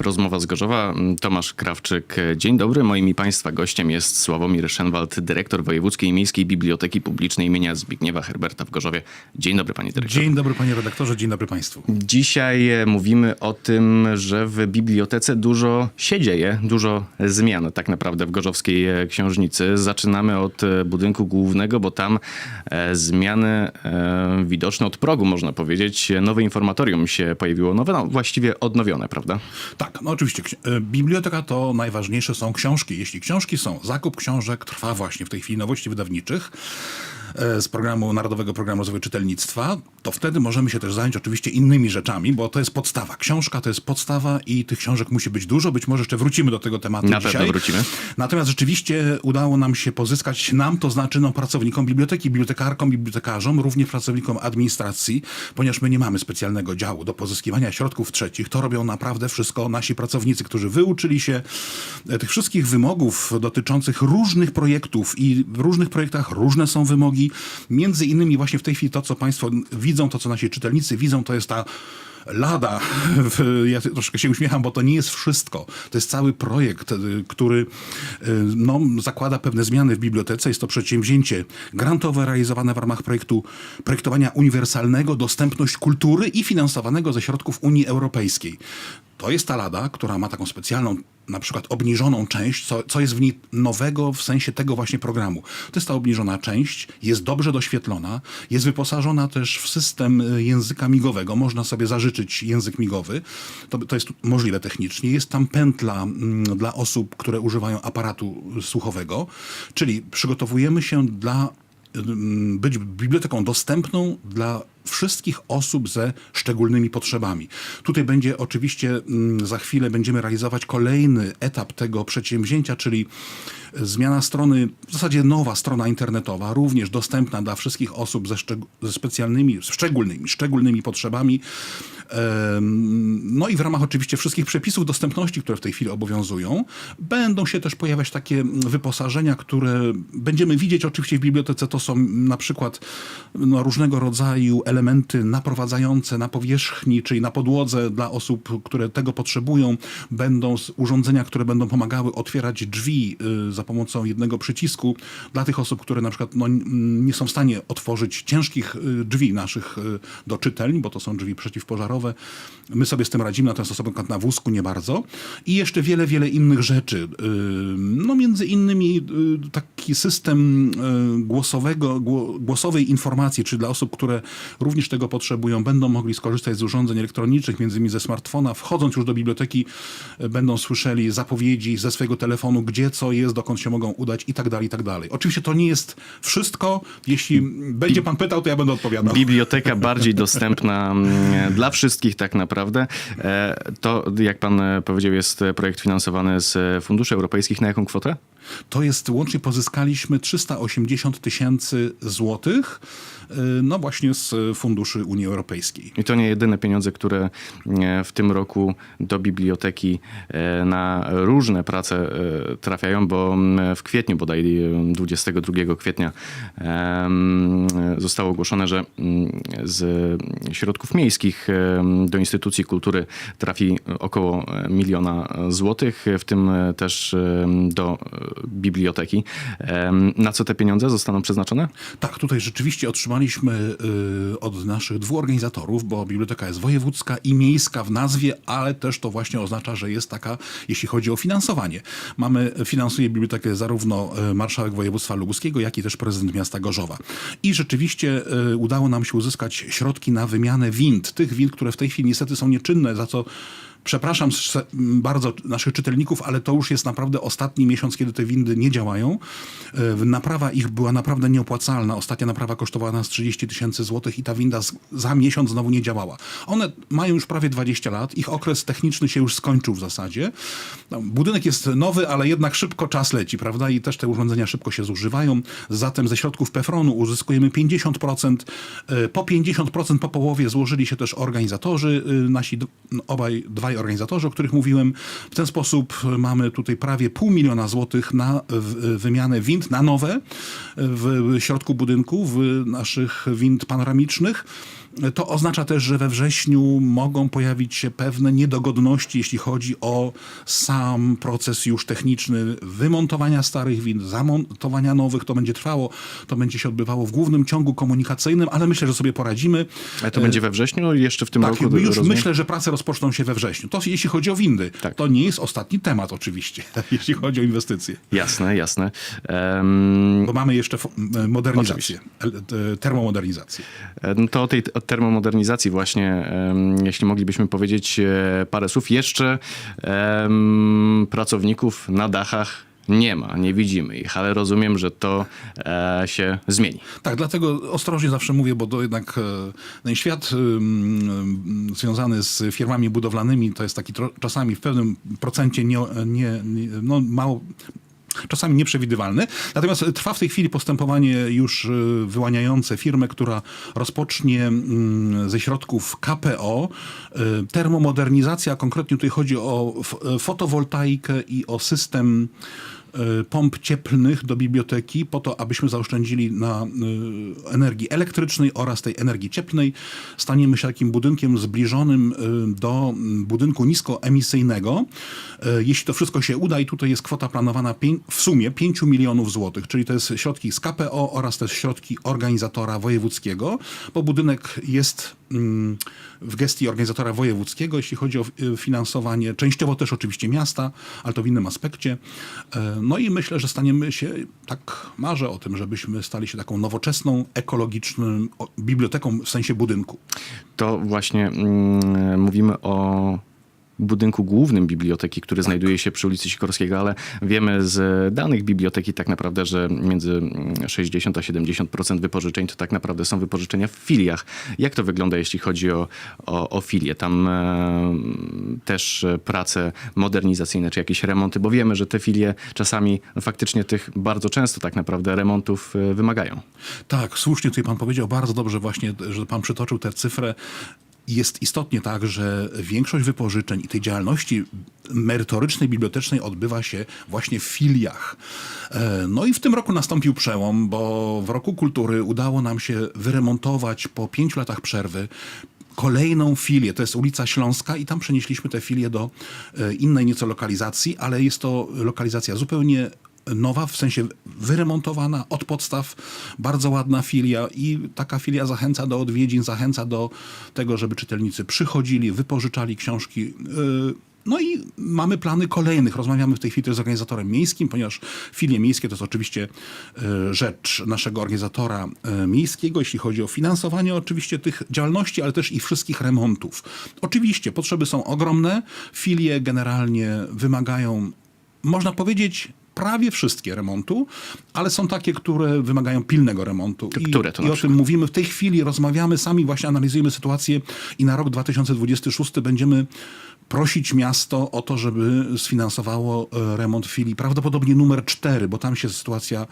Rozmowa z Gorzowa. Tomasz Krawczyk. Dzień dobry. Moim i Państwa gościem jest Sławomir Szenwald, dyrektor Wojewódzkiej Miejskiej Biblioteki Publicznej imienia Zbigniewa Herberta w Gorzowie. Dzień dobry, panie dyrektorze. Dzień dobry panie redaktorze, dzień dobry państwu. Dzisiaj e, mówimy o tym, że w bibliotece dużo się dzieje, dużo zmian tak naprawdę w Gorzowskiej e, Książnicy. Zaczynamy od e, budynku głównego, bo tam zmiany widoczne od progu, można powiedzieć. Nowe informatorium się pojawiło, nowe, no właściwie odnowione, prawda? Tak, no oczywiście, e, biblioteka to najważniejsze są książki. Jeśli książki są, zakup książek trwa właśnie w tej chwili nowości wydawniczych z programu Narodowego Programu Rozwoju Czytelnictwa, to wtedy możemy się też zająć oczywiście innymi rzeczami, bo to jest podstawa. Książka to jest podstawa i tych książek musi być dużo. Być może jeszcze wrócimy do tego tematu Na dzisiaj. pewno wrócimy. Natomiast rzeczywiście udało nam się pozyskać, nam to znaczy no, pracownikom biblioteki, bibliotekarkom, bibliotekarzom, również pracownikom administracji, ponieważ my nie mamy specjalnego działu do pozyskiwania środków trzecich. To robią naprawdę wszystko nasi pracownicy, którzy wyuczyli się e, tych wszystkich wymogów dotyczących różnych projektów i w różnych projektach różne są wymogi. Między innymi właśnie w tej chwili to, co Państwo widzą, to, co nasi czytelnicy widzą, to jest ta lada. Ja troszkę się uśmiecham, bo to nie jest wszystko. To jest cały projekt, y, który y, no, zakłada pewne zmiany w bibliotece. Jest to przedsięwzięcie grantowe realizowane w ramach projektu projektowania uniwersalnego, dostępność kultury i finansowanego ze środków Unii Europejskiej. To jest ta lada, która ma taką specjalną, na przykład obniżoną część, co, co jest w niej nowego w sensie tego właśnie programu. To jest ta obniżona część, jest dobrze doświetlona, jest wyposażona też w system y, języka migowego. Można sobie zażyczyć język migowy. To, to jest możliwe technicznie. Jest tam pętla mm, dla osób, które używają aparatu słuchowego, czyli przygotowujemy się dla ym, być biblioteką dostępną dla wszystkich osób ze szczególnymi potrzebami. Tutaj będzie oczywiście mm, za chwilę będziemy realizować kolejny etap tego przedsięwzięcia, czyli zmiana strony, w zasadzie nowa strona internetowa, również dostępna dla wszystkich osób ze, ze specjalnymi, szczególnymi, szczególnymi potrzebami. No i w ramach oczywiście wszystkich przepisów dostępności, które w tej chwili obowiązują, będą się też pojawiać takie wyposażenia, które będziemy widzieć oczywiście w bibliotece. To są na przykład no, różnego rodzaju elementy naprowadzające na powierzchni, czyli na podłodze dla osób, które tego potrzebują. Będą urządzenia, które będą pomagały otwierać drzwi y, za pomocą jednego przycisku dla tych osób, które na przykład no, nie są w stanie otworzyć ciężkich y, drzwi naszych y, do czytelni, bo to są drzwi przeciwpożarowe. My sobie z tym radzimy, natomiast osoby na wózku nie bardzo. I jeszcze wiele, wiele innych rzeczy. Y, No między innymi y, taki system y, głosowego, gło- głosowej informacji, czy dla osób, które również tego potrzebują, będą mogli skorzystać z urządzeń elektronicznych, między innymi ze smartfona. Wchodząc już do biblioteki, będą słyszeli zapowiedzi ze swojego telefonu, gdzie co jest, dokąd się mogą udać i tak dalej, i tak dalej. Oczywiście to nie jest wszystko. Jeśli będzie pan pytał, to ja będę odpowiadał. Biblioteka bardziej dostępna mm, dla wszystkich tak naprawdę. E, To, jak pan powiedział, jest projekt finansowany z funduszy europejskich. Na jaką kwotę? To jest, łącznie pozyskaliśmy 380 tysięcy złotych, y, no właśnie z funduszy Unii Europejskiej. I to nie jedyne pieniądze, które e, w tym roku do biblioteki e, na różne prace e, trafiają, bo w kwietniu, bodaj e, 22 kwietnia zostało ogłoszone, że z środków miejskich do instytucji kultury trafi około miliona złotych, w tym też do biblioteki. Na co te pieniądze zostaną przeznaczone? Tak, tutaj rzeczywiście otrzymaliśmy y, od naszych dwóch organizatorów, bo biblioteka jest wojewódzka i miejska w nazwie, ale też to właśnie oznacza, że jest taka, jeśli chodzi o finansowanie. Mamy, finansuje bibliotekę zarówno y, marszałek województwa lubuskiego, jak i też prezydent miasta Gorzowa. I rzeczywiście y, udało nam się uzyskać środki na wymianę wind, tych wind, które w tej chwili niestety są nieczynne, za co Przepraszam bardzo naszych czytelników, ale to już jest naprawdę ostatni miesiąc, kiedy te windy nie działają. E, Naprawa ich była naprawdę nieopłacalna. Ostatnia naprawa kosztowała nas 30 tysięcy złotych i ta winda za miesiąc znowu nie działała. One mają już prawie 20 lat. Ich okres techniczny się już skończył w zasadzie. No, budynek jest nowy, ale jednak szybko czas leci, prawda? I też te urządzenia szybko się zużywają. Zatem ze środków PEFRON-u uzyskujemy 50%. E, Po 50% po połowie złożyli się też organizatorzy, y, nasi obaj, dwaj organizatorzy, o których mówiłem. W ten sposób mamy tutaj prawie pół miliona złotych na w- wymianę wind na nowe w środku budynku, w naszych wind panoramicznych. To oznacza też, że we wrześniu mogą pojawić się pewne niedogodności, jeśli chodzi o sam proces już techniczny wymontowania starych wind, zamontowania nowych. To będzie trwało, to będzie się odbywało w głównym ciągu komunikacyjnym, ale myślę, że sobie poradzimy. Ale to będzie we wrześniu, jeszcze w tym Tak, roku? już rozumiem? myślę, że prace rozpoczną się we wrześniu. To jeśli chodzi o windy. Tak. To nie jest ostatni temat oczywiście, jeśli chodzi o inwestycje. Jasne, jasne. Em, Bo mamy jeszcze fo- modernizację, e, termomodernizację. No To o tej termomodernizacji właśnie, jeśli moglibyśmy powiedzieć e, parę słów. Jeszcze pracowników na dachach nie ma, nie widzimy ich, ale rozumiem, że to e, się zmieni. Tak, dlatego ostrożnie zawsze mówię, bo to jednak e, ten świat związany z firmami budowlanymi to jest taki tro, czasami w pewnym procencie nie, nie, nie, no mało. Czasami nieprzewidywalny. Natomiast trwa w tej chwili postępowanie już y, wyłaniające firmę, która rozpocznie mm, ze środków KPO y, termomodernizacja. Konkretnie tutaj chodzi o f- fotowoltaikę i o system y, pomp cieplnych do biblioteki po to, abyśmy zaoszczędzili na y, energii elektrycznej oraz tej energii cieplnej. Staniemy się takim budynkiem zbliżonym y, do budynku niskoemisyjnego. Y, Jeśli to wszystko się uda i tutaj jest kwota planowana w sumie 5 milionów złotych, czyli to jest środki z KPO oraz też środki organizatora wojewódzkiego, bo budynek jest mm, w gestii organizatora wojewódzkiego, jeśli chodzi o y, finansowanie, częściowo też oczywiście miasta, ale to w innym aspekcie. E, No i myślę, że staniemy się, tak marzę o tym, żebyśmy stali się taką nowoczesną, ekologiczną biblioteką w sensie budynku. To właśnie mm, mówimy o budynku głównym biblioteki, który znajduje się przy ulicy Sikorskiego, ale wiemy z danych biblioteki tak naprawdę, że między mm, 60 a 70% wypożyczeń to tak naprawdę są wypożyczenia w filiach. Jak to wygląda, jeśli chodzi o, o, o filie? Tam e, też prace modernizacyjne, czy jakieś remonty, bo wiemy, że te filie czasami no, faktycznie tych bardzo często tak naprawdę remontów e, wymagają. Tak, słusznie tutaj pan powiedział bardzo dobrze właśnie, że pan przytoczył tę cyfrę. Jest istotnie tak, że większość wypożyczeń i tej działalności merytorycznej, bibliotecznej odbywa się właśnie w filiach. E, No i w tym roku nastąpił przełom, bo w roku kultury udało nam się wyremontować po pięciu latach przerwy kolejną filię, to jest ulica Śląska i tam przenieśliśmy tę filię do e, innej nieco lokalizacji, ale jest to lokalizacja zupełnie nowa, w sensie wyremontowana od podstaw, bardzo ładna filia i taka filia zachęca do odwiedzin, zachęca do tego, żeby czytelnicy przychodzili, wypożyczali książki. Yy, No i mamy plany kolejnych. Rozmawiamy w tej chwili z organizatorem miejskim, ponieważ filie miejskie to jest oczywiście e, rzecz naszego organizatora e, miejskiego, jeśli chodzi o finansowanie oczywiście tych działalności, ale też i wszystkich remontów. Oczywiście potrzeby są ogromne. Filie generalnie wymagają, można powiedzieć, prawie wszystkie remontu, ale są takie, które wymagają pilnego remontu. To które to I o tym mówimy w tej chwili, rozmawiamy, sami właśnie analizujemy sytuację i na rok 2026 będziemy prosić miasto o to, żeby sfinansowało e, remont filii, prawdopodobnie numer 4, bo tam się sytuacja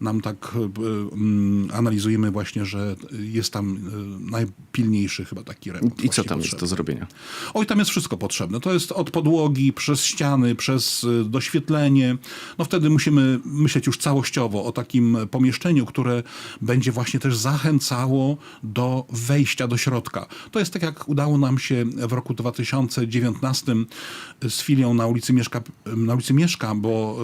nam tak e, mm, analizujemy właśnie, że jest tam e, najpilniejszy chyba taki remont. I co tam jest potrzebny. do zrobienia? Oj, tam jest wszystko potrzebne. To jest od podłogi, przez ściany, przez doświetlenie. No wtedy musimy myśleć już całościowo o takim pomieszczeniu, które będzie właśnie też zachęcało do wejścia do środka. To jest tak, jak udało nam się w roku 2019 z filią na ulicy Mieszka, na ulicy Mieszka bo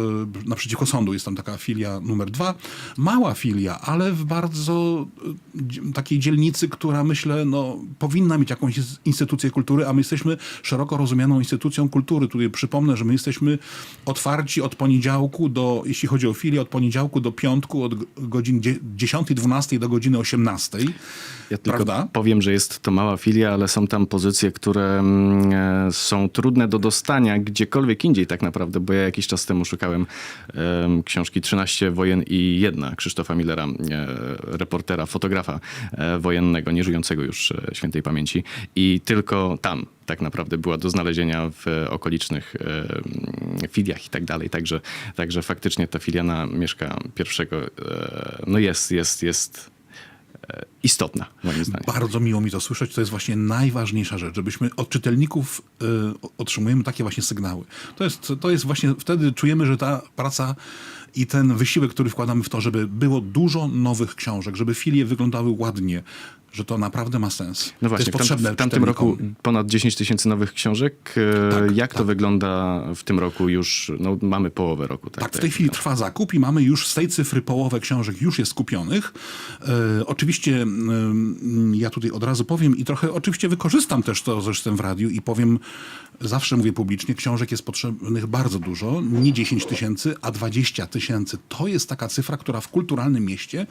y, naprzeciwko sądu jest tam taka filia numer dwa. Mała filia, ale w bardzo dzie- takiej dzielnicy, która myślę, no, powinna mieć jakąś ins- instytucję kultury, a my jesteśmy szeroko rozumianą instytucją kultury. Tutaj przypomnę, że my jesteśmy otwarci od poniedziałku do, jeśli chodzi o filię, od poniedziałku do piątku, od godzin dzie- 10-12 do godziny 18. Ja tylko Prawda? powiem, że jest to mała filia, ale są tam pozycje, które mm, e, są trudne do dostania gdziekolwiek indziej tak naprawdę, bo ja jakiś czas temu szukałem em, książki 13 wojen i jedna Krzysztofa Millera, e, reportera, fotografa e, wojennego, nieżyjącego już e, świętej pamięci i tylko tam tak naprawdę była do znalezienia w okolicznych filiach i tak dalej. Także, także faktycznie ta filia na Mieszka pierwszego e, no jest, jest, jest istotna, moim zdaniem. Bardzo miło mi to słyszeć. To jest właśnie najważniejsza rzecz, żebyśmy od czytelników y, otrzymujemy takie właśnie sygnały. To jest, to jest właśnie, wtedy czujemy, że ta praca i ten wysiłek, który wkładamy w to, żeby było dużo nowych książek, żeby filie wyglądały ładnie, że to naprawdę ma sens. No to właśnie, jest w, tam, potrzebne w tamtym roku ponad 10 tysięcy nowych książek. E, Tak, Jak to tak. wygląda w tym roku już? No, mamy połowę roku. Tak, Tak, w tej chwili trwa zakup i mamy już z tej cyfry połowę książek już jest kupionych. E, oczywiście mm, ja tutaj od razu powiem i trochę oczywiście wykorzystam też to, jestem w radiu i powiem, zawsze mówię publicznie, książek jest potrzebnych bardzo dużo, nie 10 tysięcy, a 20 tysięcy. To jest taka cyfra, która w kulturalnym mieście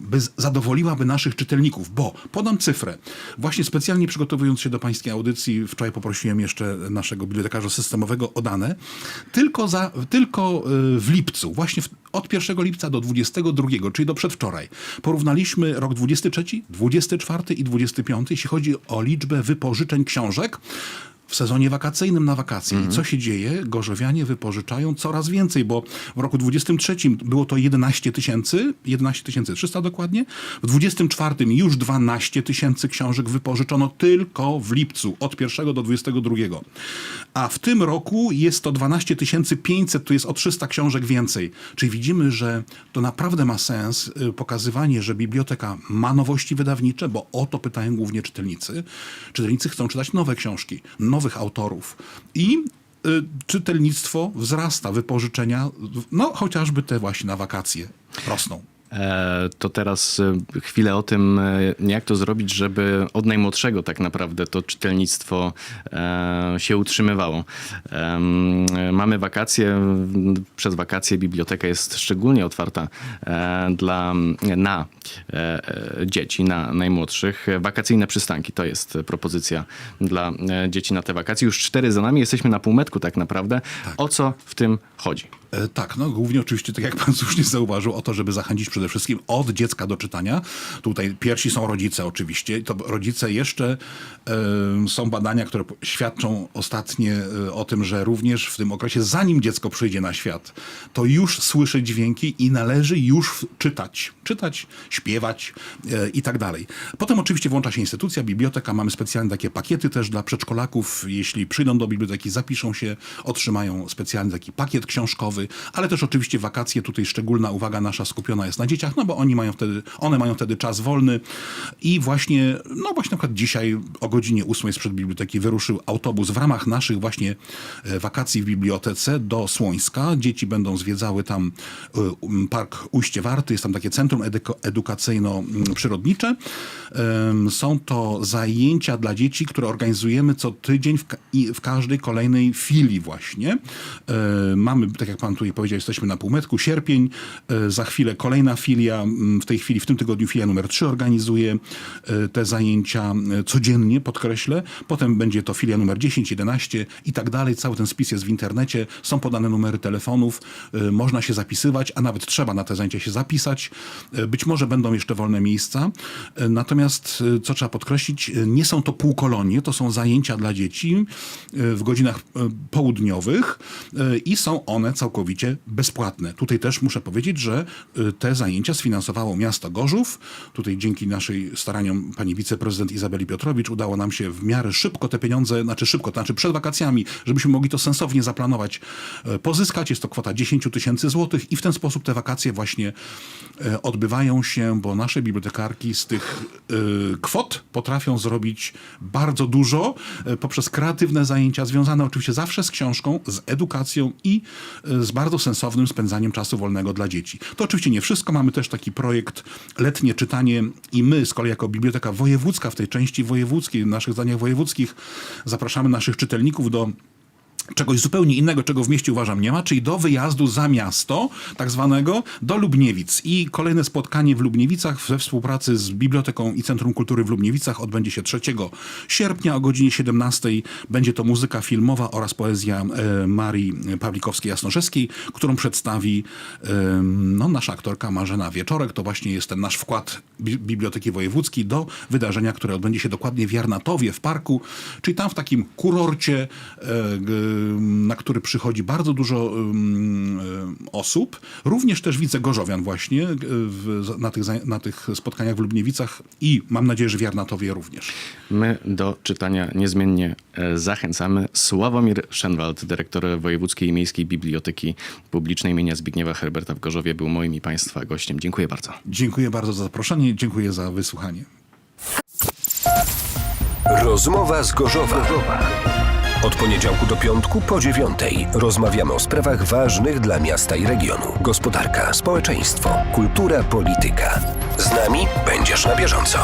by zadowoliłaby naszych czytelników, bo podam cyfrę. Właśnie specjalnie przygotowując się do pańskiej audycji, wczoraj poprosiłem jeszcze naszego bibliotekarza systemowego o dane. Tylko, za, tylko y, w lipcu, właśnie w, od 1 lipca do 22, czyli do przedwczoraj, porównaliśmy rok 23, 24 i 25, jeśli chodzi o liczbę wypożyczeń książek w sezonie wakacyjnym na wakacje. I co się dzieje? Gorzowianie wypożyczają coraz więcej, bo w roku 23 było to 11 tysięcy, 11 300 dokładnie. W 24 już 12 tysięcy książek wypożyczono tylko w lipcu, od 1 do 22. A w tym roku jest to 12 500, to jest o 300 książek więcej. Czyli widzimy, że to naprawdę ma sens y, pokazywanie, że biblioteka ma nowości wydawnicze, bo o to pytają głównie czytelnicy. Czytelnicy chcą czytać nowe książki, nowych autorów. I y, czytelnictwo wzrasta, wypożyczenia, no chociażby te właśnie na wakacje rosną. E, To teraz e, chwilę o tym, e, jak to zrobić, żeby od najmłodszego tak naprawdę to czytelnictwo się utrzymywało. Mamy wakacje, przez wakacje biblioteka jest szczególnie otwarta dla, na dzieci, na najmłodszych. Wakacyjne przystanki to jest propozycja dla dzieci na te wakacje. Już cztery za nami, jesteśmy na półmetku tak naprawdę. O co w tym chodzi? Tak, no głównie oczywiście, tak jak pan słusznie zauważył, o to, żeby zachęcić przede wszystkim od dziecka do czytania. Tutaj pierwsi są rodzice oczywiście. To rodzice jeszcze e, są badania, które świadczą ostatnie e, o tym, że również w tym okresie, zanim dziecko przyjdzie na świat, to już słyszy dźwięki i należy już czytać. Czytać, śpiewać e, i tak dalej. Potem oczywiście włącza się instytucja, biblioteka. Mamy specjalne takie pakiety też dla przedszkolaków. Jeśli przyjdą do biblioteki, zapiszą się, otrzymają specjalny taki pakiet książkowy, ale też oczywiście wakacje. Tutaj szczególna uwaga nasza skupiona jest na dzieciach, no bo oni mają wtedy, one mają wtedy czas wolny i właśnie, no właśnie na przykład dzisiaj o godzinie 8 sprzed biblioteki wyruszył autobus w ramach naszych właśnie e, wakacji w bibliotece do Słońska. Dzieci będą zwiedzały tam e, um, park Ujście Warty, jest tam takie centrum edukacyjno-przyrodnicze. Są to zajęcia dla dzieci, które organizujemy co tydzień w, ka- w każdej kolejnej filii właśnie. E, Mamy, tak jak pan tutaj powiedział, jesteśmy na półmetku, sierpień, za chwilę kolejna filia, m, w tej chwili, w tym tygodniu filia numer 3 organizuje e, te zajęcia e, codziennie, podkreślę. Potem będzie to filia numer 10, 11 i tak dalej. Cały ten spis jest w internecie, są podane numery telefonów, e, można się zapisywać, a nawet trzeba na te zajęcia się zapisać. Być może będą jeszcze wolne miejsca. Natomiast, co trzeba podkreślić, nie są to półkolonie, to są zajęcia dla dzieci w godzinach południowych i są one całkowicie bezpłatne. Tutaj też muszę powiedzieć, że te zajęcia sfinansowało miasto Gorzów. Tutaj dzięki naszej staraniom pani wiceprezydent Izabeli Piotrowicz udało nam się w miarę szybko te pieniądze, znaczy szybko, to znaczy przed wakacjami, żebyśmy mogli to sensownie zaplanować, e, pozyskać. Jest to kwota 10 tysięcy złotych i w ten sposób te wakacje właśnie e, odbywają się, bo nasze bibliotekarki z tych e, kwot potrafią zrobić bardzo dużo poprzez kreatywne zajęcia związane oczywiście zawsze z książką, z edukacją i z bardzo sensownym spędzaniem czasu wolnego dla dzieci. To oczywiście nie wszystko. Mamy też taki projekt letnie czytanie i my z kolei jako Biblioteka Wojewódzka w tej części wojewódzkiej, w naszych zdaniach wojewódzkich. Zapraszamy naszych czytelników do czegoś zupełnie innego, czego w mieście uważam nie ma, czyli do wyjazdu za miasto, tak zwanego, do Lubniewic. I kolejne spotkanie w Lubniewicach we współpracy z Biblioteką i Centrum Kultury w Lubniewicach odbędzie się 3 sierpnia o godzinie 17. Będzie to muzyka filmowa oraz poezja e, Marii Pawlikowskiej-Jasnorzewskiej, którą przedstawi no, nasza aktorka Marzena Wieczorek. To właśnie jest ten nasz wkład Biblioteki Wojewódzkiej do wydarzenia, które odbędzie się dokładnie w Jarnatowie, w parku, czyli tam w takim kurorcie, e, na który przychodzi bardzo dużo y, osób. Również też widzę gorzowian właśnie w, na, tych, na tych spotkaniach w Lubniewicach i mam nadzieję, że w Jarnatowie również. My do czytania niezmiennie e, zachęcamy. Sławomir Szenwald, dyrektor Wojewódzkiej Miejskiej Biblioteki Publicznej imienia Zbigniewa Herberta w Gorzowie, był moim i Państwa gościem. Dziękuję bardzo. Dziękuję bardzo za zaproszenie, dziękuję za wysłuchanie. Rozmowa z Gorzowa. Od poniedziałku do piątku po dziewiątej rozmawiamy o sprawach ważnych dla miasta i regionu. Gospodarka, społeczeństwo, kultura, polityka. Z nami będziesz na bieżąco.